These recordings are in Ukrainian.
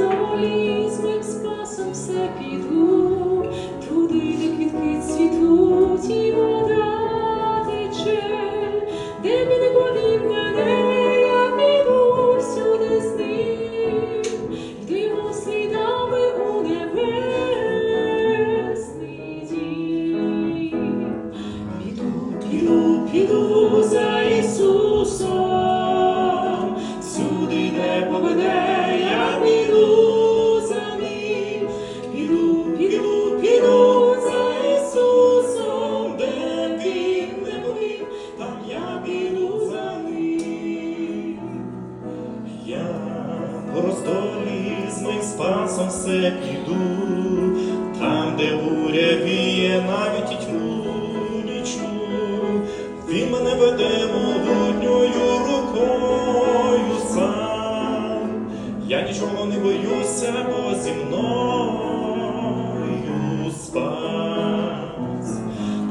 Солі з моїм спасом все піду. Долізний пасом все піду, там, де буря віє, навіть і тьму нічну, він мене веде могутньою рукою сам. Я нічого не боюся, бо зі мною спас.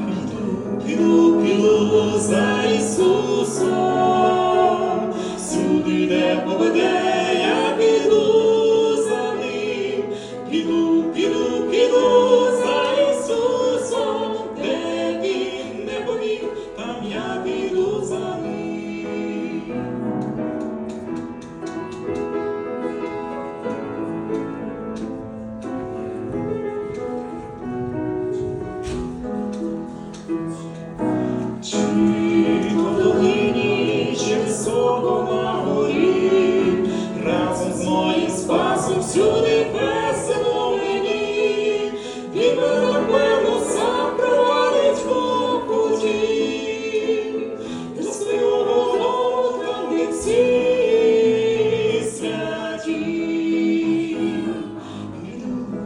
Піду, піду, піду за Ісусом, сюди де поведе.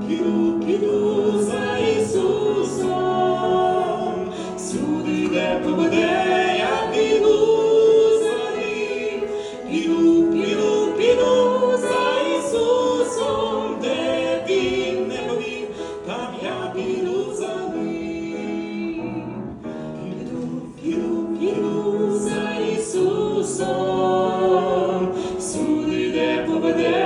піду, за Ісусом, всюди де поведе, я піду за ним, піду, піду, піду за Ісусом, де він не повів, там я піду за ним, піду, піду, піду за Ісусом, всюди де поведе.